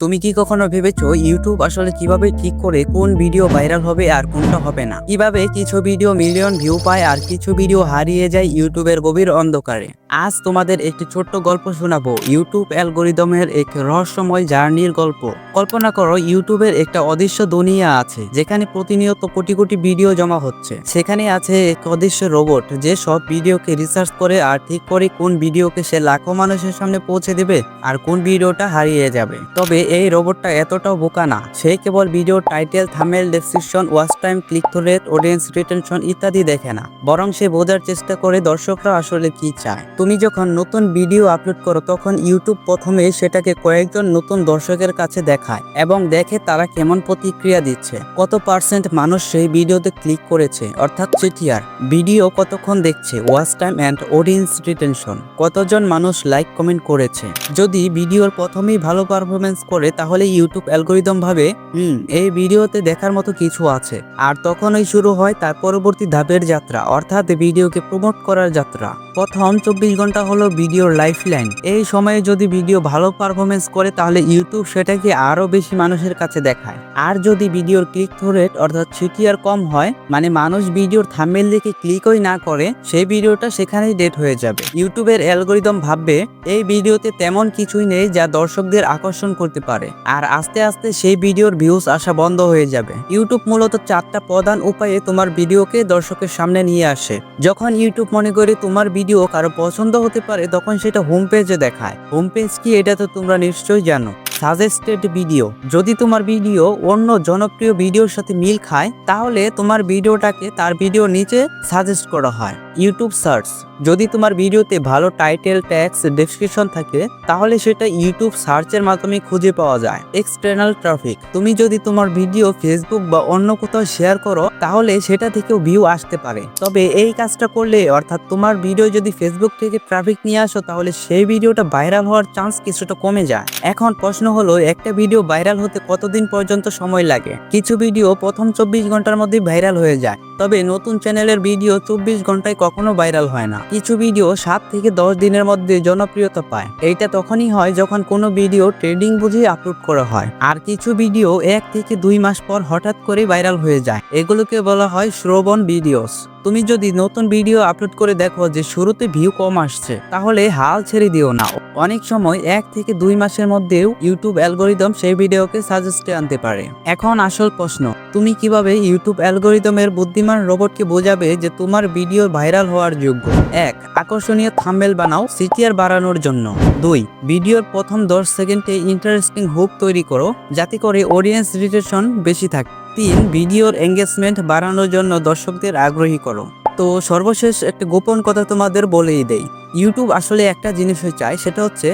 তুমি কি কখনো ভেবেছো ইউটিউব আসলে কীভাবে ঠিক করে কোন ভিডিও ভাইরাল হবে আর কোনটা হবে না? কীভাবে কিছু ভিডিও মিলিয়ন ভিউ পায় আর কিছু ভিডিও হারিয়ে যায় ইউটিউবের গভীর অন্ধকারে? আজ তোমাদের একটি ছোট্ট গল্প শোনাবো। ইউটিউব অ্যালগোরিদমের এক রহস্যময় জার্নির গল্প। কল্পনা করো ইউটিউবের একটা অদৃশ্য দুনিয়া আছে, যেখানে প্রতিনিয়ত কোটি কোটি ভিডিও জমা হচ্ছে। সেখানে আছে এক অদৃশ্য রোবট যে সব ভিডিওকে রিসার্চ করে আর ঠিক করে কোন ভিডিওকে সে লাখো মানুষের সামনে পৌঁছে দেবে আর কোন ভিডিওটা হারিয়ে যাবে। তবে এই রোবটটা এতটাও বোকা না, সে কেবল video title thumbnail description watch time click rate audience retention ইত্যাদি দেখে না। বরং সে বোঝার চেষ্টা করে দর্শকরা আসলে কি চায়। তুমি যখন নতুন ভিডিও আপলোড করো, তখন ইউটিউব প্রথমে সেটাকে কয়েকজন নতুন দর্শকের কাছে দেখায় এবং দেখে তারা কেমন প্রতিক্রিয়া দিচ্ছে। কত পার্সেন্ট মানুষ সেই ভিডিওতে ক্লিক করেছে? অর্থাৎ চিটিআর ভিডিও কতক্ষণ দেখছে? Watch time and audience retention কতজন মানুষ লাইক কমেন্ট করেছে? যদি ভিডিওর প্রথমেই ভালো পারফরমেন্স করে, তাহলে ইউটিউব অ্যালগোরিদম ভাবে, হুম, এই ভিডিওতে দেখার মতো কিছু আছে। আর তখনই শুরু হয় তার পরবর্তী ধাপের যাত্রা, অর্থাৎ ভিডিওকে প্রমোট করার যাত্রা। প্রথম চব্বিশ ঘণ্টা হলো ভিডিওর লাইফ লাইন এই সময়ে যদি ভিডিও ভালো পারফরমেন্স করে, তাহলে ইউটিউব সেটাকে আরও বেশি মানুষের কাছে দেখায়। আর যদি ভিডিওর ক্লিক থ্রু রেট অর্থাৎ সিটিআর কম হয় মানে মানুষ ভিডিওর থাম্বেল দেখে ক্লিকই না করে, সেই ভিডিওটা সেখানেই ডেট হয়ে যাবে। ইউটিউবের অ্যালগোরিদম ভাববে, এই ভিডিওতে তেমন কিছুই নেই যা দর্শকদের আকর্ষণ করতে পারে। আর আস্তে আস্তে সেই ভিডিওর ভিউজ আসা বন্ধ হয়ে যাবে। ইউটিউব মূলত চারটা প্রধান উপায়ে তোমার ভিডিওকে দর্শকের সামনে নিয়ে আসে। যখন ইউটিউব মনে করে তোমার ভিডিও কারও পছন্দ হতে পারে, তখন সেটা হোম পেজে দেখায়। হোম পেজ কি? এটা তো তোমরা নিশ্চয়ই জানো। Suggested video. যদি তোমার ভিডিও অন্য জনপ্রিয় ভিডিওর সাথে মিল খায়, তাহলে তোমার ভিডিওটাকে তার ভিডিও নিচে সাজেস্ট করা হয়। YouTube search. যদি তোমার ভিডিওতে ভালো টাইটেল, ট্যাক্স, ডেসক্রিপশন থাকে, তাহলে সেটা ইউটিউব সার্চের মাধ্যমে খুঁজে পাওয়া যায়। External traffic. তুমি যদি তোমার ভিডিও ফেসবুক বা অন্য কোথাও শেয়ার করো, তাহলে সেটা থেকেও ভিউ আসতে পারে। তবে এই কাজটা করলে, অর্থাৎ তোমার ভিডিও যদি ফেসবুক থেকে ট্রাফিক নিয়ে আসো, তাহলে সেই ভিডিওটা ভাইরাল হওয়ার চান্স কিছুটা কমে যায়। এখন প্রশ্ন হলো একটা ভিডিও ভাইরাল হতে কতদিন পর্যন্ত সময় লাগে। কিছু ভিডিও প্রথম চব্বিশ ঘণ্টার মধ্যে ভাইরাল হয়ে যায়। তবে নতুন চ্যানেলের ভিডিও চব্বিশ ঘন্টায় কখনো ভাইরাল হয় না। কিছু ভিডিও সাত থেকে দশ দিনের মধ্যে জনপ্রিয়তা পায়। এইটা তখনই হয় যখন কোনো ভিডিও ট্রেডিং বুঝে আপলোড করা হয়। আর কিছু ভিডিও এক থেকে দুই মাস পর হঠাৎ করে ভাইরাল হয়ে যায়। এগুলোকে বলা হয় শ্রবণ ভিডিওস। তুমি যদি নতুন ভিডিও আপলোড করে দেখো যে শুরুতে ভিউ কম আসছে, তাহলে হাল ছেড়ে দিও না। অনেক সময় এক থেকে দুই মাসের মধ্যেও ইউটিউব অ্যালগোরিদম সেই ভিডিওকে সাজেস্টে আনতে পারে। এখন আসল প্রশ্ন, তুমি কীভাবে ইউটিউব অ্যালগোরিদমের বুদ্ধিমান রোবটকে বোঝাবে যে তোমার ভিডিও ভাইরাল হওয়ার যোগ্য? এক, আকর্ষণীয় থাম্বেল বানাও সিটিআর বাড়ানোর জন্য। দুই ভিডিওর প্রথম দশ সেকেন্ডে ইন্টারেস্টিং হুক তৈরি করো, যাতে করে অডিয়েন্স রিটেশন বেশি থাকে। তিন ভিডিওর এঙ্গেজমেন্ট বাড়ানোর জন্য দর্শকদের আগ্রহী করো। তো সর্বশেষ একটা গোপন কথা তোমাদের বলেই দেই। ইউটিউব আসলে একটা জিনিসই চায়, সেটা হচ্ছে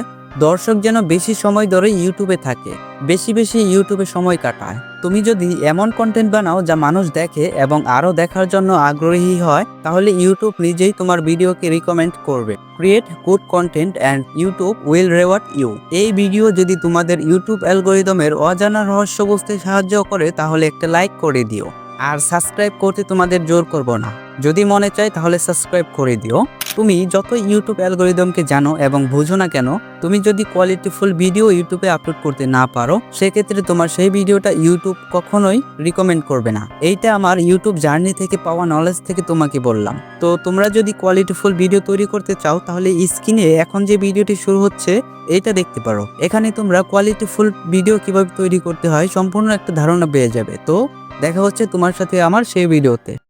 দর্শক যেন বেশি সময় ধরে ইউটিউবে থাকে। বেশি বেশি ইউটিউবে সময় কাটায়। তুমি যদি এমন কন্টেন্ট বানাও যা মানুষ দেখে এবং আরও দেখার জন্য আগ্রহী হয়, তাহলে ইউটিউব নিজেই তোমার ভিডিওকে রিকমেন্ড করবে। Create good content and YouTube will reward you এই ভিডিও যদি তোমাদের ইউটিউব অ্যালগোরিদমের অজানা রহস্য বুঝতে সাহায্য করে, তাহলে একটা লাইক করে দিও। আর সাবস্ক্রাইব করতে তোমাদের জোর করব না। যদি মনে চায় তাহলে সাবস্ক্রাইব করে দিও। তুমি যত ইউটিউব অ্যালগোরিদমকে জানো এবং বুঝো না কেন, তুমি যদি কোয়ালিটিফুল ভিডিও ইউটিউবে আপলোড করতে না পারো, সেক্ষেত্রে তোমার সেই ভিডিওটা ইউটিউব কখনোই রিকমেন্ড করবে না। এইটা আমার ইউটিউব জার্নি থেকে পাওয়া নলেজ থেকে তোমাকে বললাম। তো তোমরা যদি কোয়ালিটিফুল ভিডিও তৈরি করতে চাও, তাহলে স্ক্রিনে এখন যে ভিডিওটি শুরু হচ্ছে এটা দেখতে পারো। এখানে তোমরা কোয়ালিটিফুল ভিডিও কীভাবে তৈরি করতে হয়, সম্পূর্ণ একটা ধারণা পেয়ে যাবে। তো দেখা হচ্ছে তোমার সাথে আমার সেই ভিডিওতে।